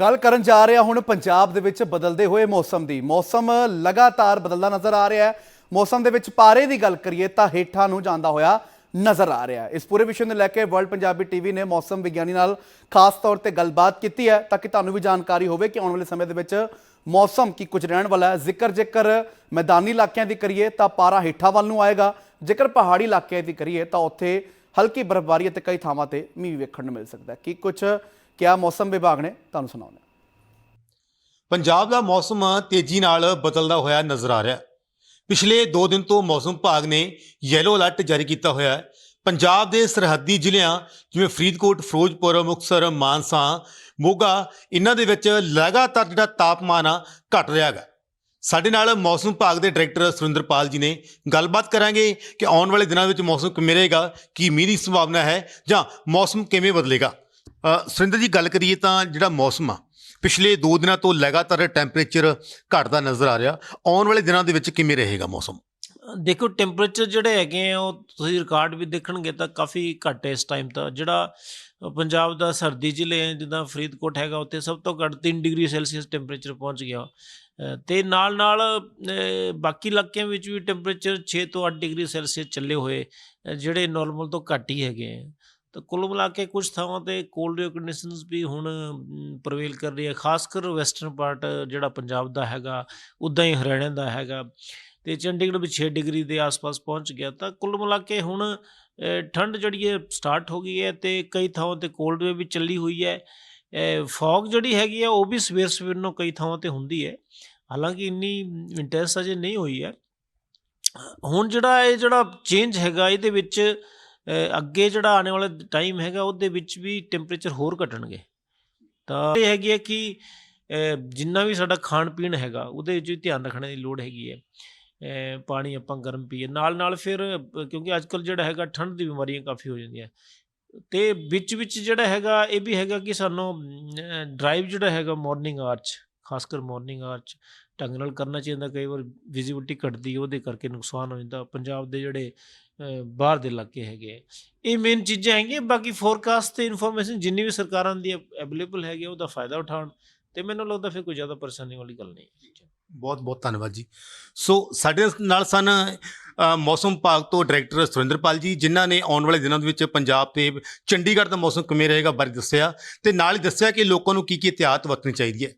ਗੱਲ ਕਰਨ ਜਾ ਰਹੇ ਹਾਂ ਹੁਣ ਪੰਜਾਬ ਦੇ ਵਿੱਚ ਬਦਲਦੇ ਹੋਏ ਮੌਸਮ ਦੀ। ਮੌਸਮ ਲਗਾਤਾਰ ਬਦਲਦਾ ਨਜ਼ਰ ਆ ਰਿਹਾ ਹੈ। ਮੌਸਮ ਦੇ ਵਿੱਚ ਪਾਰੇ ਦੀ ਗੱਲ ਕਰੀਏ ਤਾਂ ਹੇਠਾਂ ਨੂੰ ਜਾਂਦਾ ਹੋਇਆ ਨਜ਼ਰ ਆ ਰਿਹਾ ਹੈ। ਇਸ ਪੂਰੇ ਵਿਸ਼ੇ ਨੂੰ ਲੈ ਕੇ ਵਰਲਡ ਪੰਜਾਬੀ ਟੀਵੀ ਨੇ ਮੌਸਮ ਵਿਗਿਆਨੀ ਨਾਲ ਖਾਸ ਤੌਰ ਤੇ ਗੱਲਬਾਤ ਕੀਤੀ ਹੈ ਤਾਂ ਕਿ ਤੁਹਾਨੂੰ ਵੀ ਜਾਣਕਾਰੀ ਹੋਵੇ ਕਿ ਆਉਣ ਵਾਲੇ ਸਮੇਂ ਦੇ ਵਿੱਚ ਮੌਸਮ ਕੀ ਕੁਝ ਰਹਿਣ ਵਾਲਾ ਹੈ। ਜ਼ਿਕਰ ਜੇਕਰ ਮੈਦਾਨੀ ਇਲਾਕਿਆਂ ਦੀ ਕਰੀਏ ਤਾਂ ਪਾਰਾ ਹੇਠਾਂ ਵੱਲ ਨੂੰ ਆਏਗਾ। ਜੇਕਰ ਪਹਾੜੀ ਇਲਾਕਿਆਂ ਦੀ ਕਰੀਏ ਤਾਂ ਉੱਥੇ ਹਲਕੀ ਬਰਫ਼ਬਾਰੀ ਅਤੇ ਕਈ ਥਾਵਾਂ ਤੇ ਮੀਂਹ ਵੇਖਣ ਨੂੰ ਮਿਲ ਸਕਦਾ ਹੈ। ਕੀ ਕੁਝ ਕਿਹਾ ਮੌਸਮ ਵਿਭਾਗ ਨੇ ਤੁਹਾਨੂੰ ਸੁਣਾਉਂਦੇ ਪੰਜਾਬ ਦਾ ਮੌਸਮ ਤੇਜ਼ੀ ਨਾਲ ਬਦਲਦਾ ਹੋਇਆ ਨਜ਼ਰ ਆ ਰਿਹਾ ਹੈ। ਪਿਛਲੇ 2 ਦਿਨ ਤੋਂ ਮੌਸਮ ਵਿਭਾਗ ਨੇ ਯੈਲੋ ਅਲਰਟ ਜਾਰੀ ਕੀਤਾ ਹੋਇਆ ਹੈ। ਪੰਜਾਬ ਦੇ ਸਰਹੱਦੀ ਜ਼ਿਲ੍ਹਿਆਂ ਜਿਵੇਂ ਫਰੀਦਕੋਟ, ਫਿਰੋਜ਼ਪੁਰ, ਮੁਕਤਸਰ, ਮਾਨਸਾ, ਮੋਗਾ, ਇਹਨਾਂ ਦੇ ਵਿੱਚ ਲਗਾਤਾਰ ਜਿਹੜਾ ਤਾਪਮਾਨ ਆ ਘਟ ਰਿਹਾ ਹੈਗਾ। ਸਾਡੇ ਨਾਲ ਮੌਸਮ ਵਿਭਾਗ ਦੇ ਡਾਇਰੈਕਟਰ ਸੁਰਿੰਦਰਪਾਲ ਜੀ ਨੇ ਗੱਲਬਾਤ ਕਰਾਂਗੇ ਕਿ ਆਉਣ ਵਾਲੇ ਦਿਨਾਂ ਵਿੱਚ ਮੌਸਮ ਕਿਵੇਂ ਰਹੇਗਾ, ਕੀ ਮੀਂਹ ਦੀ ਸੰਭਾਵਨਾ ਹੈ ਜਾਂ ਮੌਸਮ ਕਿਵੇਂ ਬਦਲੇਗਾ। ਸੁਰਿੰਦਰ ਜੀ ਗੱਲ ਕਰੀਏ ਤਾਂ ਜਿਹੜਾ ਮੌਸਮ ਆ ਪਿਛਲੇ 2 ਦਿਨਾਂ ਤੋਂ ਲਗਾਤਾਰ ਟੈਂਪਰੇਚਰ ਘਟਦਾ ਨਜ਼ਰ ਆ ਰਿਹਾ। ਆਉਣ ਵਾਲੇ ਦਿਨਾਂ ਦੇ ਵਿੱਚ ਕਿਵੇਂ ਰਹੇਗਾ ਮੌਸਮ? ਦੇਖੋ ਟੈਂਪਰੇਚਰ ਜਿਹੜੇ ਹੈਗੇ ਆ ਉਹ ਤੁਸੀਂ ਰਿਕਾਰਡ ਵੀ ਦੇਖਣਗੇ ਤਾਂ ਕਾਫੀ ਘੱਟ ਹੈ ਇਸ ਟਾਈਮ ਤਾਂ। ਜਿਹੜਾ ਪੰਜਾਬ ਦਾ ਸਰਦੀ ਜ਼ਿਲ੍ਹੇ ਹੈ ਜਿੱਦਾਂ ਫਰੀਦਕੋਟ ਹੈਗਾ ਉੱਥੇ ਸਭ ਤੋਂ ਘੱਟ 3 ਡਿਗਰੀ ਸੈਲਸੀਅਸ ਟੈਂਪਰੇਚਰ ਪਹੁੰਚ ਗਿਆ। ਅ, ਤੇ ਨਾਲ ਨਾਲ ਬਾਕੀ ਇਲਾਕਿਆਂ ਵਿੱਚ ਵੀ ਟੈਂਪਰੇਚਰ 6 ਤੋਂ 8 ਡਿਗਰੀ ਸੈਲਸੀਅਸ ਚੱਲੇ ਹੋਏ ਜਿਹੜੇ ਨਾਰਮਲ ਤੋਂ ਘੱਟ ਹੀ ਹੈਗੇ ਆ। ਤਾਂ ਕੁੱਲ ਮਿਲਾ ਕੇ ਕੁਝ ਥਾਵਾਂ ਤੇ ਕੋਲਡ ਕੰਡੀਸ਼ਨਸ ਵੀ ਹੁਣ ਪ੍ਰਵੇਲ ਕਰ ਰਹੀ ਹੈ ਖਾਸ ਕਰ ਵੈਸਟਰਨ ਪਾਰਟ ਜਿਹੜਾ ਪੰਜਾਬ ਦਾ ਹੈਗਾ, ਉਦਾਂ ਹੀ ਹਰਿਆਣਾ ਦਾ ਹੈਗਾ। ਤੇ ਚੰਡੀਗੜ੍ਹ ਵੀ 6 ਡਿਗਰੀ ਦੇ ਆਸ-ਪਾਸ ਪਹੁੰਚ ਗਿਆ। ਤਾਂ ਕੁੱਲ ਮਿਲਾ ਕੇ ਹੁਣ ਠੰਡ ਜਿਹੜੀ ਹੈ ਸਟਾਰਟ ਹੋ ਗਈ ਹੈ ਤੇ ਕਈ ਥਾਵਾਂ ਤੇ ਕੋਲਡ ਵੇਵ ਵੀ ਚੱਲੀ ਹੋਈ ਹੈ। ਫੌਗ ਜਿਹੜੀ ਹੈਗੀ ਹੈ ਉਹ ਵੀ ਸਵੇਰ ਸਵੇਰ ਨੂੰ ਕਈ ਥਾਵਾਂ ਤੇ ਹੁੰਦੀ ਹੈ। ਹਾਲਾਂਕਿ ਇੰਨੀ ਇੰਟੈਂਸ ਅਜੇ ਨਹੀਂ ਹੋਈ ਹੈ। ਹੁਣ ਜਿਹੜਾ ਇਹ ਜਿਹੜਾ ਚੇਂਜ ਹੈਗਾ, ਇਹਦੇ ਵਿੱਚ ਅੱਗੇ ਜਿਹੜਾ ਆਉਣ ਵਾਲਾ ਟਾਈਮ ਹੈਗਾ, ਉਹਦੇ ਵਿੱਚ ਵੀ ਟੈਂਪਰੇਚਰ ਹੋਰ ਘਟਣਗੇ। ਤਾਂ ਇਹ ਹੈਗੀ ਹੈ ਕਿ ਜਿੰਨਾ ਵੀ ਸਾਡਾ ਖਾਣ ਪੀਣ ਹੈਗਾ, ਉਹਦੇ ਵਿੱਚ ਵੀ ਧਿਆਨ ਰੱਖਣ ਦੀ ਲੋੜ ਹੈਗੀ ਹੈ। ਪਾਣੀ ਆਪਾਂ ਗਰਮ ਪੀਏ। ਨਾਲ ਨਾਲ ਫਿਰ, ਕਿਉਂਕਿ ਅੱਜ ਕੱਲ ਜਿਹੜਾ ਹੈਗਾ, ਠੰਡ ਦੀ ਬਿਮਾਰੀਆਂ ਕਾਫੀ ਹੋ ਜਾਂਦੀਆਂ। ਤੇ ਵਿੱਚ ਵਿੱਚ ਜਿਹੜਾ ਹੈਗਾ, ਇਹ ਵੀ ਹੈਗਾ ਕਿ ਸਾਨੂੰ ਡਰਾਈਵ ਜਿਹੜਾ ਹੈਗਾ ਮਾਰਨਿੰਗ ਆਰਚ ਖਾਸ ਕਰ ਮਾਰਨਿੰਗ ਆਰਚ ਢੰਗ ਨਾਲ ਕਰਨਾ ਚਾਹੀਦਾ। ਕਈ ਵਾਰ ਵਿਜ਼ਿਬਿਲਟੀ ਘਟਦੀ, ਉਹਦੇ ਕਰਕੇ ਨੁਕਸਾਨ ਹੋ ਜਾਂਦਾ। ਪੰਜਾਬ ਦੇ ਜਿਹੜੇ ਬਾਹਰ ਦੇ ਇਲਾਕੇ ਹੈਗੇ ਆ। ਇਹ ਮੇਨ ਚੀਜ਼ਾਂ ਹੈਗੀਆਂ ਬਾਕੀ ਫੋਰਕਾਸਟ ਤੇ ਇਨਫੋਰਮੇਸ਼ਨ ਜਿੰਨੀ ਵੀ ਸਰਕਾਰਾਂ ਦੀ ਅਵੇਲੇਬਲ ਹੈਗੀ ਆ, ਉਹਦਾ ਫਾਇਦਾ ਉਠਾਉਣ ਤੇ ਮੈਨੂੰ ਲੱਗਦਾ ਫਿਰ ਕੋਈ ਜ਼ਿਆਦਾ ਪਰੇਸ਼ਾਨੀ ਵਾਲੀ ਗੱਲ ਨਹੀਂ ਬਹੁਤ ਬਹੁਤ ਧੰਨਵਾਦ ਜੀ। ਸੋ ਸਾਡੇ ਨਾਲ ਸਨ ਮੌਸਮ ਵਿਭਾਗ ਤੋਂ ਡਾਇਰੈਕਟਰ ਸੁਰਿੰਦਰਪਾਲ ਜੀ ਜਿਨ੍ਹਾਂ ਨੇ ਆਉਣ ਵਾਲੇ ਦਿਨਾਂ ਦੇ ਵਿੱਚ ਪੰਜਾਬ ਤੇ ਚੰਡੀਗੜ੍ਹ ਦਾ ਮੌਸਮ ਕਿਵੇਂ ਰਹੇਗਾ ਬਾਰੇ ਦੱਸਿਆ ਤੇ ਨਾਲ ਹੀ ਦੱਸਿਆ ਕਿ ਲੋਕਾਂ ਨੂੰ ਕੀ ਕੀ ਇhtiyਾਤ ਵਰਤਣੀ ਚਾਹੀਦੀ ਹੈ